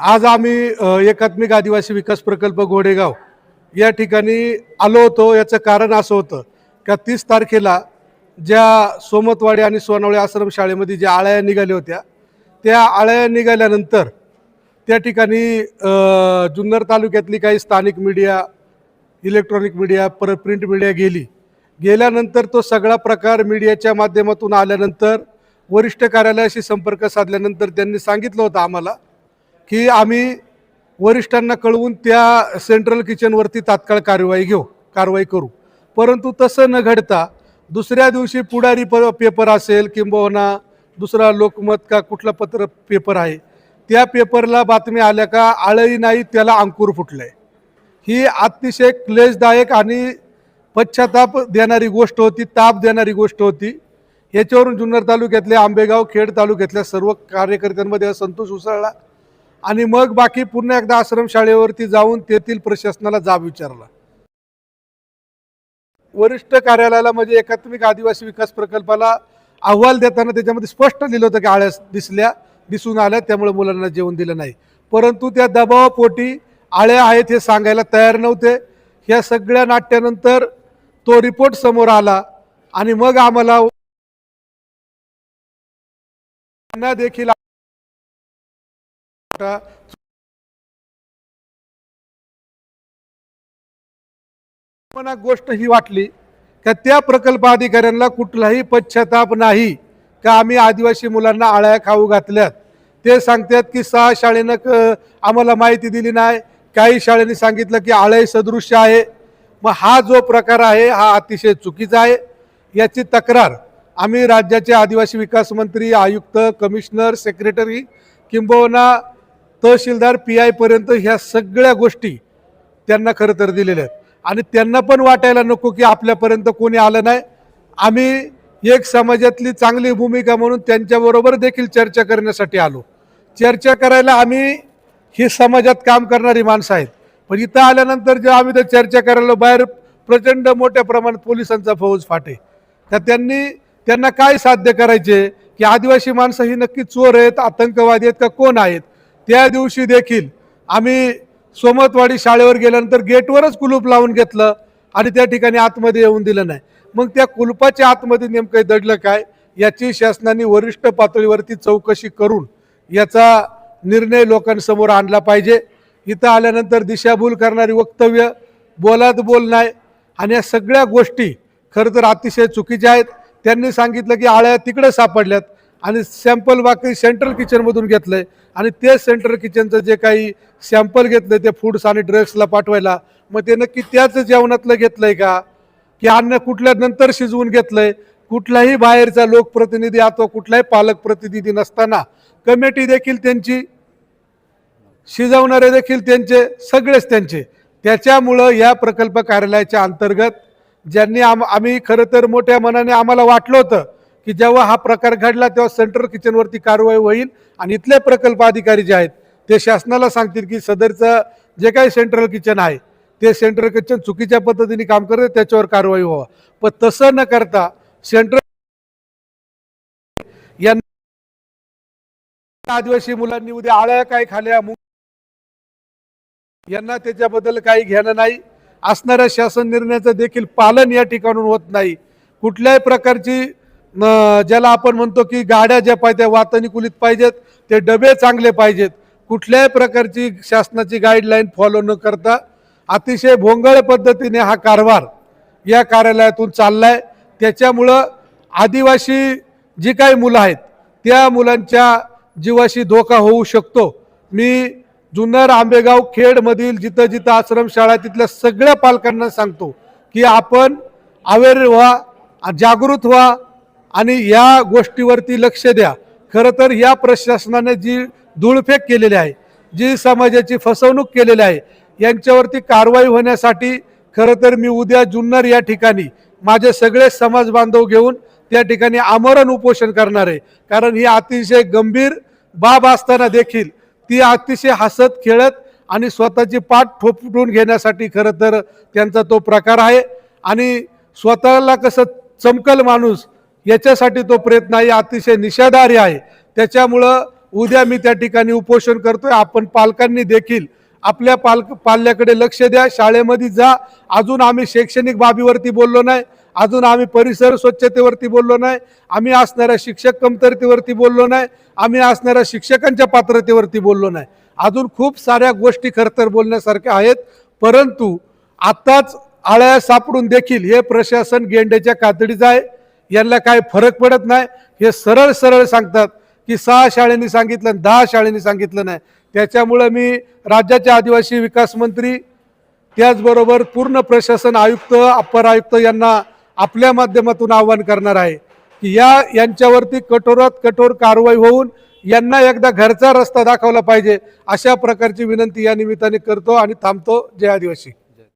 आज आम्ही एकात्मिक आदिवासी विकास प्रकल्प घोडेगाव या ठिकाणी आलो होतो. याचं कारण असं होतं का तीस तारखेला ज्या सोमतवाडी आणि सोनवळे आश्रम शाळेमध्ये ज्या आळ्या निघाल्या होत्या त्या आळ्या निघाल्यानंतर त्या ठिकाणी जुन्नर तालुक्यातली काही स्थानिक मीडिया इलेक्ट्रॉनिक मीडिया परत प्रिंट मीडिया गेली. गेल्यानंतर तो सगळा प्रकार मीडियाच्या माध्यमातून आल्यानंतर वरिष्ठ कार्यालयाशी संपर्क साधल्यानंतर त्यांनी सांगितलं होतं आम्हाला की आम्ही वरिष्ठांना कळवून त्या सेंट्रल किचनवरती तात्काळ कारवाई घेऊ कारवाई करू. परंतु तसं न घडता दुसऱ्या दिवशी पुढारी प पेपर असेल किंबहुना दुसरा लोकमत का कुठला पत्र पेपर आहे त्या पेपरला बातमी आल्या का आळही नाही त्याला अंकुर फुटलंय. ही अतिशय क्लेशदायक आणि पश्चाताप देणारी गोष्ट होती ताप देणारी गोष्ट होती. याच्यावरून जुन्नर तालुक्यातल्या आंबेगाव खेड तालुक्यातल्या सर्व कार्यकर्त्यांमध्ये असंतोष उसळला. आणि मग बाकी पुन्हा एकदा आश्रमशाळेवरती जाऊन तेथील प्रशासनाला जाब विचारला. वरिष्ठ कार्यालयाला म्हणजे एकात्मिक आदिवासी विकास प्रकल्पाला अहवाल देताना त्याच्यामध्ये स्पष्ट लिहिलं होतं की आळ्या दिसल्या दिसून आल्या त्यामुळे मुलांना जेवण दिलं नाही. परंतु त्या दबावापोटी आळ्या आहेत हे सांगायला तयार नव्हते. ह्या सगळ्या नाट्यानंतर तो रिपोर्ट समोर आला आणि मग आम्हाला त्यांना देखील मला गोष्ट ही वाटली का त्या प्रकल्प अधिकाऱ्यांना कुठलाही पश्चाताप नाही का आम्ही आदिवासी मुलांना आळ्या खाऊ घातल्यात. ते सांगतात की सहा शाळेनं क आम्हाला माहिती दिली नाही. काही शाळेने सांगितलं की आळय सदृश्य आहे. मग हा जो प्रकार आहे हा अतिशय चुकीचा आहे. याची तक्रार आम्ही राज्याचे आदिवासी विकास मंत्री आयुक्त कमिशनर सेक्रेटरी किंबहुना तहसीलदार पी आयपर्यंत ह्या सगळ्या गोष्टी त्यांना खरं तर दिलेल्या आहेत. आणि त्यांना पण वाटायला नको की आपल्यापर्यंत कोणी आलं नाही. आम्ही एक समाजातली चांगली भूमिका म्हणून त्यांच्याबरोबर देखील चर्चा करण्यासाठी आलो. चर्चा करायला आम्ही ही समाजात काम करणारी माणसं आहेत. पण इथं आल्यानंतर जेव्हा आम्ही तर चर्चा करायला बाहेर प्रचंड मोठ्या प्रमाणात पोलिसांचा फौज फाटे. तर त्यांनी त्यांना काय साध्य करायचे की आदिवासी माणसं ही नक्की चोर आहेत आतंकवादी आहेत का कोण आहेत? त्या दिवशी देखील आम्ही सोमतवाडी शाळेवर गेल्यानंतर गेटवरच कुलूप लावून घेतलं आणि त्या ठिकाणी आतमध्ये येऊन दिलं नाही. मग त्या कुलपाच्या आतमध्ये नेमकं दडलं काय याची शासनाने वरिष्ठ पातळीवरती चौकशी करून याचा निर्णय लोकांसमोर आणला पाहिजे. इथं आल्यानंतर दिशाभूल करणारी वक्तव्य बोलात बोल नाही आणि या सगळ्या गोष्टी खरं तर अतिशय चुकीच्या आहेत. त्यांनी सांगितलं की आळ्या तिकडे सापडल्यात. आणि सॅम्पल बाकी सेंट्रल किचनमधून घेतलंय. आणि ते सेंट्रल किचनचं जे काही सॅम्पल घेतलं ते फूड्स आणि ड्रग्सला पाठवायला मग ते नक्की त्याच जेवणातलं घेतलंय का? की अन्न कुठल्या नंतर शिजवून घेतलंय? कुठलाही बाहेरचा लोकप्रतिनिधी अथवा कुठलाही पालक प्रतिनिधी नसताना कमिटी देखील त्यांची शिजवणारे देखील त्यांचे सगळेच त्यांचे. त्याच्यामुळं या प्रकल्प कार्यालयाच्या अंतर्गत ज्यांनी आम आम्ही खरं तर मोठ्या मनाने आम्हाला वाटलं होतं की जेव्हा हा प्रकार घडला तेव्हा सेंट्रल किचनवरती कारवाई होईल आणि इथले प्रकल्प अधिकारी जे आहेत ते शासनाला सांगतील की सदरचं जे काही सेंट्रल किचन आहे ते सेंट्रल किचन चुकीच्या पद्धतीने काम करते त्याच्यावर कारवाई व्हावा. पण तसं न करता सेंट्रल यांना आदिवासी मुलांनी उद्या आळ्या काय खाल्या यांना त्याच्याबद्दल काही घेणं नाही. असणाऱ्या शासन निर्णयाचं देखील पालन या ठिकाणून होत नाही. कुठल्याही प्रकारची ज्याला आपण म्हणतो की गाड्या ज्या पाहिजे त्या वातानुकूलित पाहिजेत ते डबे चांगले पाहिजेत. कुठल्याही प्रकारची शासनाची गाईडलाईन फॉलो न करता अतिशय भोंगळ पद्धतीने हा कारभार या कार्यालयातून चालला आहे त्याच्यामुळं आदिवासी जी काही मुलं आहेत त्या मुलांच्या जीवाशी धोका होऊ शकतो. मी जुन्नर आंबेगाव खेडमधील जिथं जिथं आश्रमशाळा तिथल्या सगळ्या पालकांना सांगतो की आपण अवेअर व्हा जागृत व्हा आणि या गोष्टीवरती लक्ष द्या. खरं तर या प्रशासनाने जी धूळफेक केलेली आहे जी समाजाची फसवणूक केलेली आहे यांच्यावरती कारवाई होण्यासाठी खरं तर मी उद्या जुन्नर या ठिकाणी माझे सगळे समाज बांधव घेऊन त्या ठिकाणी आमरण उपोषण करणार आहे. कारण ही अतिशय गंभीर बाब असताना देखील ती अतिशय हसत खेळत आणि स्वतःची पाठ ठोपटून घेण्यासाठी खरं तर त्यांचा तो प्रकार आहे. आणि स्वतःला कसं चमकल माणूस याच्यासाठी तो प्रयत्न आहे अतिशय निषेधार्ह आहे. त्याच्यामुळं उद्या मी त्या ठिकाणी उपोषण करतोय. आपण पालकांनी देखील आपल्या पालक पाल्याकडे लक्ष द्या. शाळेमध्ये जा. अजून आम्ही शैक्षणिक बाबीवरती बोललो नाही. अजून आम्ही परिसर स्वच्छतेवरती बोललो नाही. आम्ही असणाऱ्या शिक्षक कमतरतेवरती बोललो नाही. आम्ही असणाऱ्या शिक्षकांच्या पात्रतेवरती बोललो नाही. अजून खूप साऱ्या गोष्टी खरं तर बोलण्यासारख्या आहेत. परंतु आत्ताच आळ्या सापडून देखील हे प्रशासन गेंड्याच्या कातडीचं आहे. यांना काय फरक पडत नाही. हे सरळ सरळ सांगतात की सहा शाळेंनी सांगितलं दहा शाळेंनी सांगितलं नाही. त्याच्यामुळं मी राज्याचे आदिवासी विकास मंत्री त्याचबरोबर पूर्ण प्रशासन आयुक्त अप्पर आयुक्त यांना आपल्या माध्यमातून आवाहन करणार आहे की या यांच्यावरती कठोरात कठोर कारवाई होऊन यांना एकदा घरचा रस्ता दाखवला पाहिजे अशा प्रकारची विनंती या निमित्ताने करतो आणि थांबतो. जय आदिवासी.